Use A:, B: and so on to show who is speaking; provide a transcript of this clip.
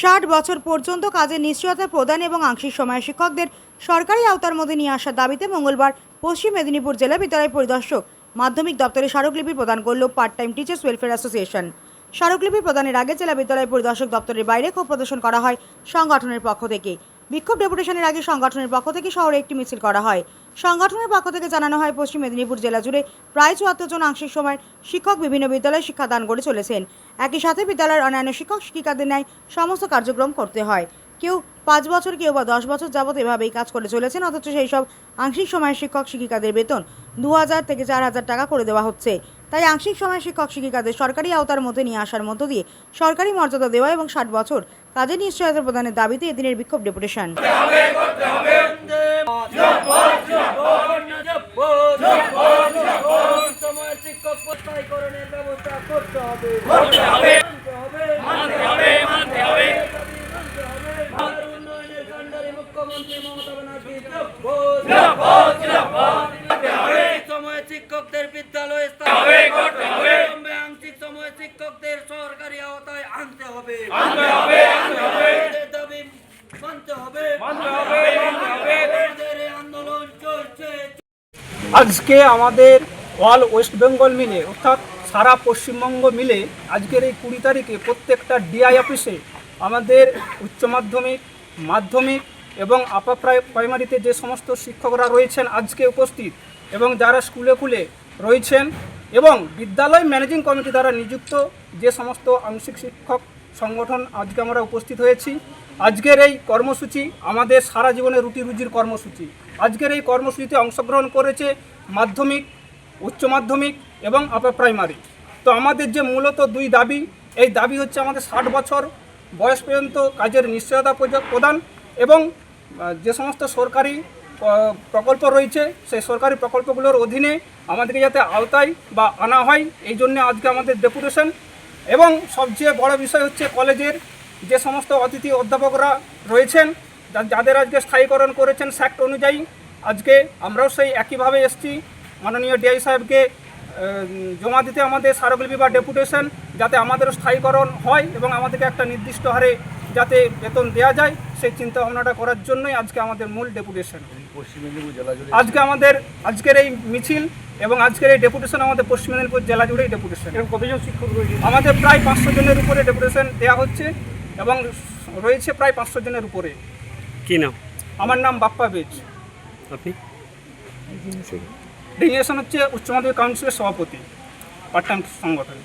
A: ষাট বছর পর্যন্ত কাজের নিশ্চয়তা প্রদান এবং আংশিক সময় শিক্ষকদের সরকারি আওতার মধ্যে নিয়ে আসার দাবিতে মঙ্গলবার পশ্চিম মেদিনীপুর জেলা বিদ্যালয় পরিদর্শক মাধ্যমিক দপ্তরে স্মারকলিপি প্রদান করল part time teachers welfare association স্মারকলিপি প্রদানের আগে জেলা বিদ্যালয় পরিদর্শক দপ্তরের বাইরে ক্ষোভ প্রদর্শন করা হয় সংগঠনের পক্ষ থেকে। বিক্ষোভ ডেপুটেশনের আগে সংগঠনের পক্ষ থেকে শহরে একটি মিছিল করা হয়। সংগঠনের পক্ষ থেকে জানানো হয়, পশ্চিম মেদিনীপুর জেলা জুড়ে প্রায় চুয়াত্তর জন আংশিক সময়ের শিক্ষক বিভিন্ন বিদ্যালয়ে শিক্ষাদান করে চলেছেন। একই সাথে বিদ্যালয়ের অন্যান্য শিক্ষক শিক্ষিকাদের ন্যায় সমস্ত কার্যক্রম করতে হয়। কেউ পাঁচ বছর, কেউ বা দশ বছর যাবৎ এভাবেই কাজ করে চলেছেন, অথচ সেই সব আংশিক সময়ের শিক্ষক শিক্ষিকাদের বেতন দু হাজার থেকে চার হাজার টাকা করে দেওয়া হচ্ছে। তাই আংশিক সময় শিক্ষক শিক্ষিকাদের সরকারি আওতার মধ্যে নিয়ে আসার মধ্য দিয়ে সরকারি মর্যাদা দেওয়া এবং ষাট বছর কাজের নিশ্চয়তা প্রদানের দাবিতে এদিনের বিক্ষোভ ডেপুটেশন।
B: করতে হবে। মানতে হবে। আর উন্নয়নের মুখ্যমন্ত্রী মমতা ব্যানার্জি সময় শিক্ষকদের বিদ্যালয়ে আংশিক সময় শিক্ষকদের সরকারি আওতায় আনতে হবে। দাবি মানতে হবে। আমাদের এই আন্দোলন চলছে।
C: আজকে আমাদের অল ওয়েস্ট বেঙ্গল মিলে অর্থাৎ সারা পশ্চিমবঙ্গ মিলে আজকের এই কুড়ি তারিখে প্রত্যেকটা ডিআই অফিসে আমাদের উচ্চ মাধ্যমিক মাধ্যমিক এবং আপার প্রাই- প্রাইমারিতে যে সমস্ত শিক্ষকরা রয়েছেন আজকে উপস্থিত এবং যারা স্কুলে কুলে রয়েছেন এবং বিদ্যালয় ম্যানেজিং কমিটি দ্বারা নিযুক্ত যে সমস্ত আংশিক শিক্ষক সংগঠন আজকে আমরা উপস্থিত হয়েছি। আজকের এই কর্মসূচি আমাদের সারা জীবনের রুটি রুজির কর্মসূচি। আজকের এই কর্মসূচিতে অংশগ্রহণ করেছে মাধ্যমিক উচ্চ মাধ্যমিক এবং আপার প্রাইমারি তো আমাদের যে মূলত দুই দাবি, এই দাবি হচ্ছে আমাদের ষাট বছর বয়স পর্যন্ত কাজের নিশ্চয়তা প্রদান এবং যে সমস্ত সরকারি প্রকল্প রয়েছে, সেই সরকারি প্রকল্পগুলোর অধীনে আমাদেরকে যাতে আওতায় বা আনা হয়, এই জন্য আজকে আমাদের ডেপুটেশন এবং সবচেয়ে বড় বিষয় হচ্ছে কলেজের যে সমস্ত অতিথি অধ্যাপকরা রয়েছেন যাদের আজকে স্থায়ীকরণ করেছেন স্যাক্ট অনুযায়ী, আজকে আমরাও সেই একইভাবে এসছি। মাননীয় ডিআই সাহেবকে জমা দিতে আমাদের স্মারকলিপি বা ডেপুটেশন যাতে আমাদেরও স্থায়ীকরণ হয় এবং আমাদেরকে একটা নির্দিষ্ট হারে যাতে বেতন দেওয়া যায় সেই চিন্তা ভাবনাটা করার জন্যই আজকে আমাদের মূল ডেপুটেশন। আজকে আমাদের আজকের এই মিছিল এবং আজকের এই ডেপুটেশন আমাদের পশ্চিম মেদিনীপুর জেলা জুড়েই ডেপুটেশন। এবং কতজন শিক্ষক রয়েছে? আমাদের প্রায় পাঁচশো জনের উপরে ডেপুটেশন দেওয়া হচ্ছে এবং রয়েছে প্রায় পাঁচশো জনের উপরে।
D: কি নাম?
C: আমার নাম বাপ্পা বেজ।
D: আপনি?
C: ডিজিনেশন হচ্ছে উচ্চ মাধ্যমিক কাউন্সিলের সভাপতি পার্ট টাইম সংগঠন